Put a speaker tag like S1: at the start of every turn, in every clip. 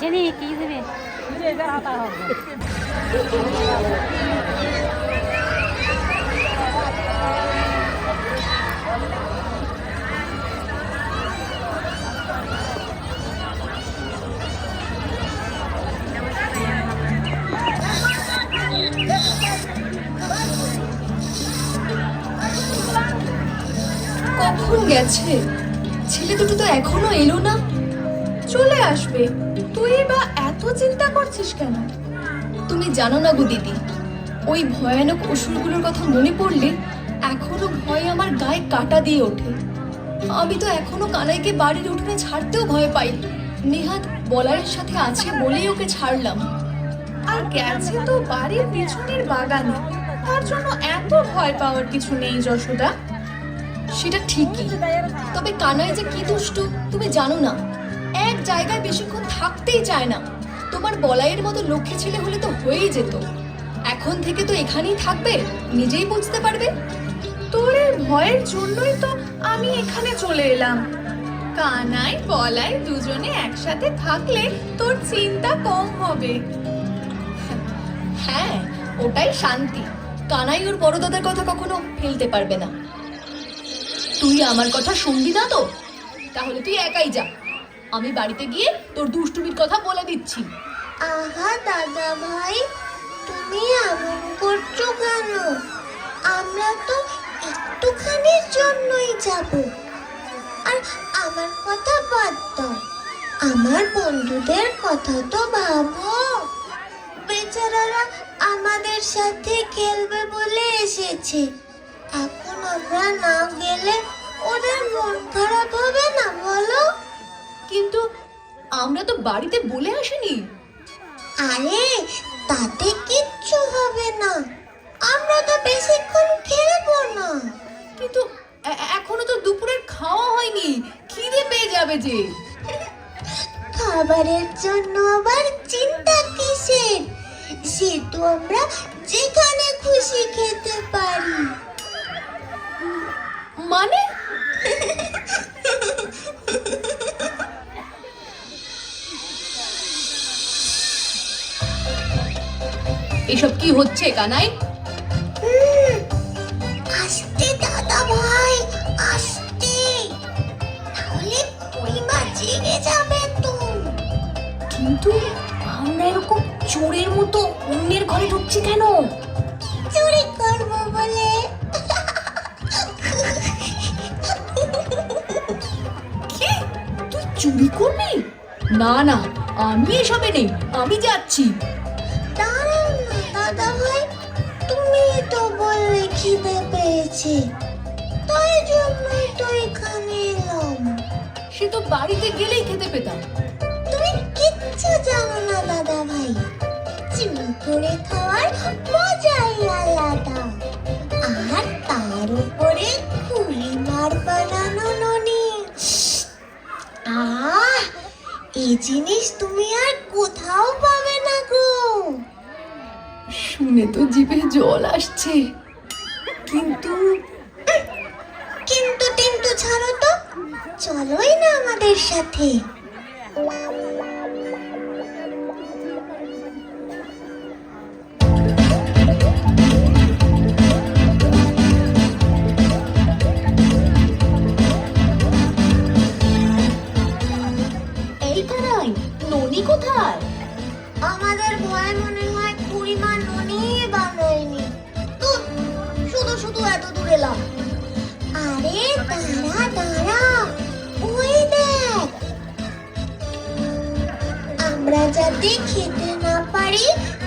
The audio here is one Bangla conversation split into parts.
S1: জানি কি দেবে
S2: কখন গেছে? ছেলে দুটো তো এখনও এলো না।
S3: চলে আসবে। তুই বা এত চিন্তা করছিস কেন?
S2: তুমি জানো না গো দিদি, ওই ভয়ানক অসুরগুলোর কথা মনে পড়লে এখনও ভয় আমার গায়ে কাটা দিয়ে ওঠে। আমি তো এখনও কানাইকে বাড়ির উঠোনে ছাড়তেও ভয় পাই। নেহাত বলারের সাথে আছে বলেই ওকে ছাড়লাম।
S3: আর গেছে তো বাড়ির পিছনের বাগানে। তার জন্য এত ভয় পাওয়ার কিছু নেই যশোদা।
S2: সেটা ঠিকই। তবে কানাই যে কি দুষ্টু, তুমি জানো না। জায়গায় বেশিক্ষণ থাকতেই চায় না। তোমার বলাইয়ের মতো লক্ষ্মী ছেলে হলে তো হয়েই যেত। এখন থেকে তো এখানেই থাকবে নিজেই বুঝতে পারবে।
S3: তোর এই ভয়ের জন্যই তো আমি এখানে চলে এলাম। কানাই বলাই দুজনে একসাথে থাকলে তোর চিন্তা কম হবে।
S2: হ্যাঁ ওটাই শান্তি। কানাই ওর বড় দাদার কথা কখনো ফেলতে পারবে না। তুই আমার কথা শুনবি না তো? তাহলে তুই একাই যা। আমি বাড়িতে গিয়ে তোর দুষ্টুমির কথা বলে দিচ্ছি।
S4: আহা দাদা ভাই, তুমি এমন করছ কেন? আমরা তো একটুখানির জন্যই যাব। আর আমার কথা বাদ দাও। আমার বন্ধুদের কথা তো ভাবো। বেচারারা আমাদের সাথে খেলবে বলে এসেছে। এখন আমরা না গেলে ওদের মন খারাপ হবে না বলো?
S2: কিন্তু আমরা তো বাড়িতে বলে আসিনি।
S4: আরে তাতে কিচ্ছু হবে না। আমরা তো বেশিক্ষণ খেলব না।
S2: কিন্তু এখনও তো দুপুরের খাওয়া হয়নি। খিদে পেয়ে যাবে যে।
S4: খাবারের জন্য আবার চিন্তা কিসের? সে তো আমরা যেখানে খুশি খেতে
S2: এসব কি হচ্ছে কানাই?
S4: আসতে দাদা ভাই আসতে। তাহলে পরিমা জেগে যাবে তো।
S2: কিন্তু আমরা এরকম চোরের মতো অন্যের ঘরে ঢুকছি কেন?
S4: চুরি করব বলে?
S2: কি? তুই চুরি করবি? না না আমি এসবে নেই আমি যাচ্ছি।
S4: পেয়েছে তাই জন্যই তো এখানে এলাম।
S2: সে তো বাড়িতে গেলেই খেতে পেতাম।
S4: তুমি কিচ্ছু জানো না দাদা ভাই চুরি করে খাওয়ার মজাই আলাদা। আর তার উপরে খুলি মার বানানো ননি। আহ এই জিনিস তুমি আর কোথাও পাবে না গো।
S2: শুনে তো জিভে জল আসছে। কিন্তু
S4: কিন্তু টিন্তু ছাড়ো তো। চলোই না আমাদের সাথে।
S2: এই কানাই ননি কোথায়?
S4: আমাদের ভয় মনে এলাম আরে দাঁড়া দাঁড়া ওই দেখ। আমরা যাতে খেতে না পারি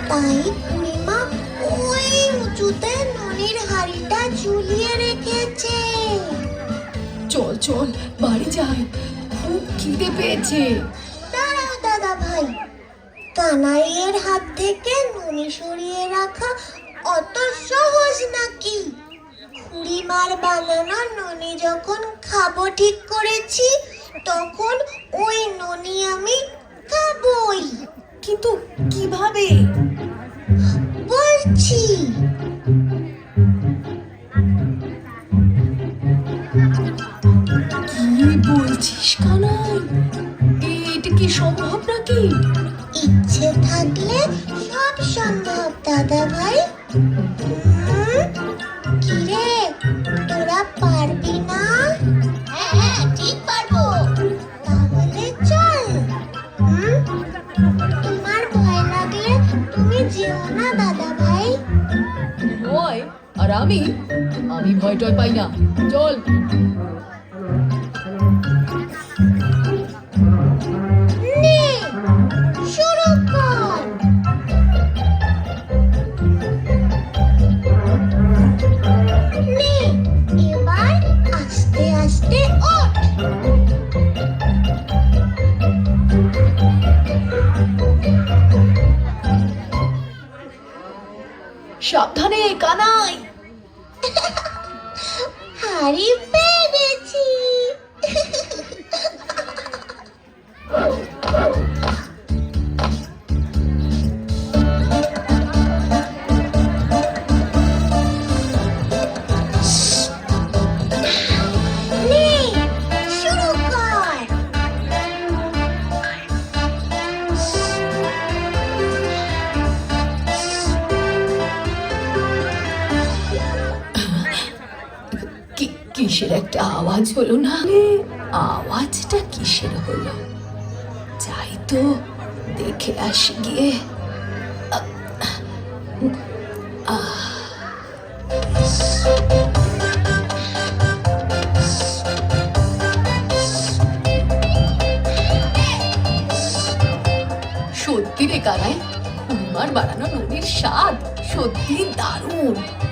S4: তাই খুড়িমা ওই উঁচুতে ননির হাড়িটা ঝুলিয়ে রেখেছে।
S2: চল চল বাড়ি যাই। খুব খিদে পেয়েছে।
S4: দাঁড়াও দাদা ভাই। কানাইয়ের হাত থেকে ননি সরিয়ে রাখা অত সহজ নাকি? খুড়িমার বানানো ননি যখন খাব ঠিক করেছি তখন ওই ননি আমি খাবই।
S2: কিন্তু কীভাবে?
S4: যেও না দাদা ভাই
S2: ভয় আর আমি? আমি ভয় টয় পাই না। চল। সাবধানে কানাই।
S4: হারি পেয়ে
S2: কিসের একটা আওয়াজ হলো না? আওয়াজটা কিসের হলো? যাই তো, দেখে আসি গিয়ে। সত্যি রে কানাই, কুমার বানানো নদীর স্বাদ সত্যি দারুণ।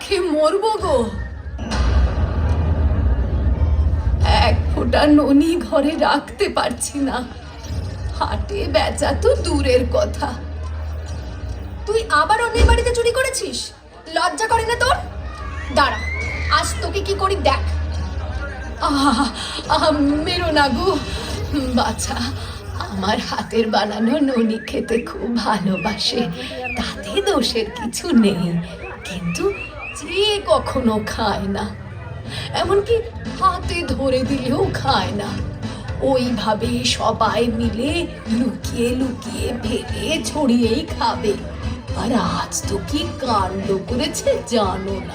S2: খেয়ে মরবো গো। এক ফোঁটা ননি ঘরে রাখতে পারছি না। হাটে বেচা তো দূরের কথা। তুই আবার অন্যের বাড়িতে চুরি করেছিস? লজ্জা করে না তোর? দাঁড়া, আজ তোকে কি করি দেখ। আহ, মেরো না গো। বাছা, আমার হাতের বানানো ননি খেতে খুব ভালোবাসে। তাতে দোষের কিছু নেই। কিন্তু যে কখনো খায় না। এমনকি হাতে ধরে দিলেও খায় না। ওইভাবে সবাই মিলে লুকিয়ে লুকিয়ে ফেলে ছড়িয়েই খাবে। আর আজ তো কি কাণ্ড করেছে জানো না।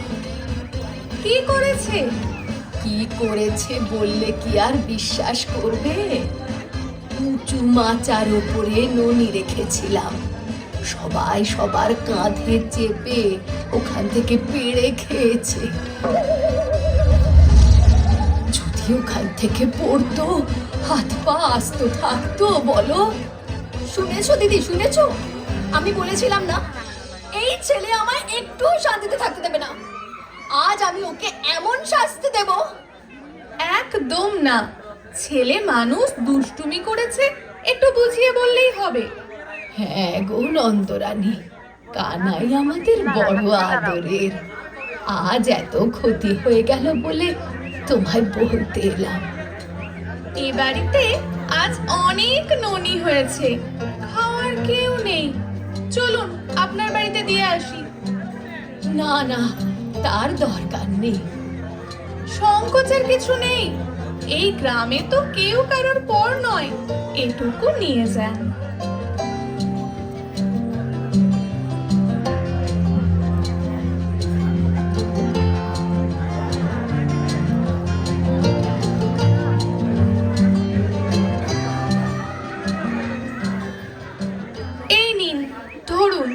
S2: কি করেছে? কি করেছে বললে কি আর বিশ্বাস করবে? উঁচু মাচার উপরে ননি রেখেছিলাম। সবাই সবার কাঁধে চেপে ওখান থেকে পেড়ে খেয়েছে। যদি ওখান থেকে পড়তো, হাত পা আসতো থাকতো, বলো? শুনেছো দিদি, শুনেছো? আমি বলেছিলাম না, এই ছেলে আমায় একটু শান্তিতে থাকতে দেবে না। আজ আমি ওকে এমন শাস্তি দেব।
S3: একদম না। ছেলে মানুষ দুষ্টুমি করেছে, একটু বুঝিয়ে বললেই হবে।
S2: হ্যাঁ গো নন্দরানী, কানাই আমাদের বড় আদরের। আজ এত ক্ষতি হয়ে গেল বলে তোমায় বলতে এলাম।
S3: এ বাড়িতে আজ অনেক ননি হয়েছে, খাওয়ার কেউ নেই। চলুন আপনার বাড়িতে দিয়ে আসি।
S2: না না, তার দরকার নেই।
S3: সংকোচের কিছু নেই। এই গ্রামে তো কেউ কারোর পর নয়, এটুকু নিয়ে যান। ধরুন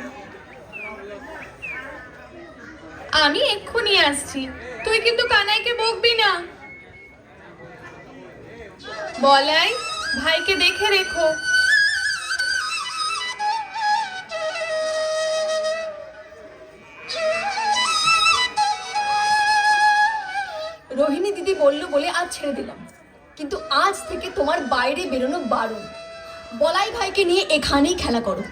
S3: আমি এক্ষুনি আসছি। তুই কিন্তু কানাইকে বকবি না। বলাই ভাইকে দেখে রেখো।
S2: রোহিণী দিদি বলল বলে আজ ছেড়ে দিলাম। কিন্তু আজ থেকে তোমার বাইরে বেরোনো বারণ। বলাই ভাইকে নিয়ে এখানেই খেলা করো।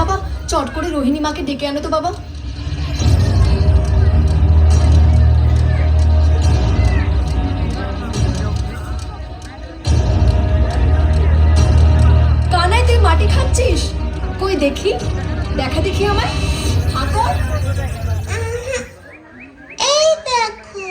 S2: বাবা, চট করে রোহিণী মাকে ডেকে আনো তো বাবা। কানাই, তুই মাটি খাচ্ছিস? কই দেখি? দেখা দেখি আমায়। ঠাকুর।
S4: এই দেখো।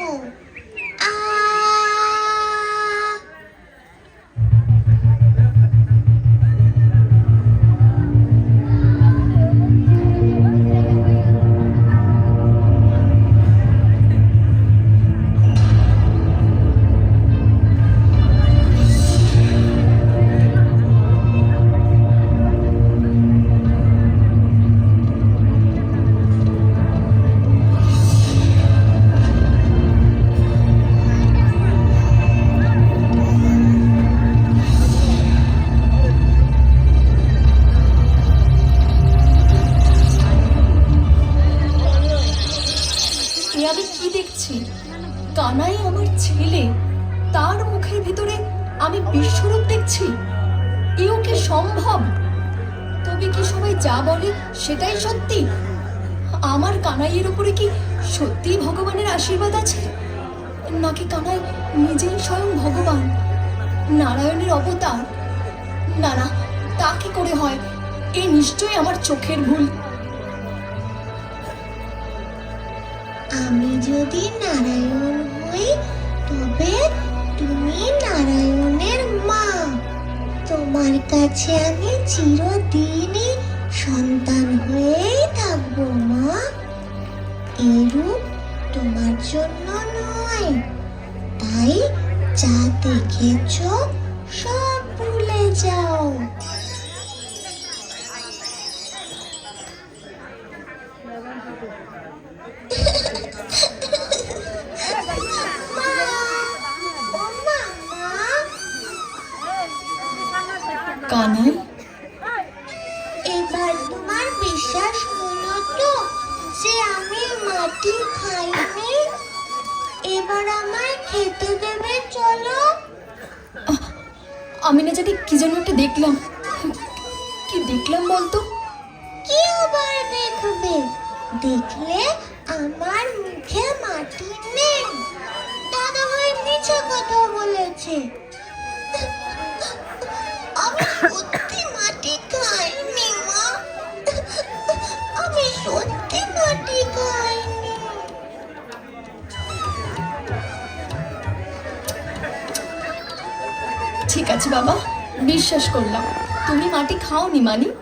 S2: সেটাই সত্যি? আমার কানাইয়ের উপরে কি সত্যি ভগবানের আশীর্বাদ আছে? নাকি কানাই নিজেই স্বয়ং ভগবান? নারায়ণের অবতার? না না, তা কি করে হয়? এ নিশ্চয়ই আমার চোখের ভুল।
S4: আমি যদি নারায়ণ হই, তবে তুমি নারায়ণের মা। তোমার কাছে আমি চিরদিনই সন্তান হয়েই থাকব মা। এরূপ তোমার জন্য নয়। তাই যা দেখেছ আমায় খেতে দেবে চলো।
S2: আমি না জানি কি যেন একটা দেখলাম। কি দেখলাম বলতো?
S4: কি আবার দেখবে? দেখলে আমার মুখে মাটি নেই। দাদা ভাই মিছে কথা বলেছে। আমি
S2: ঠিক আছে বাবা। বিশ্বাস করলাম। তুমি মাটি খাওনি মানিক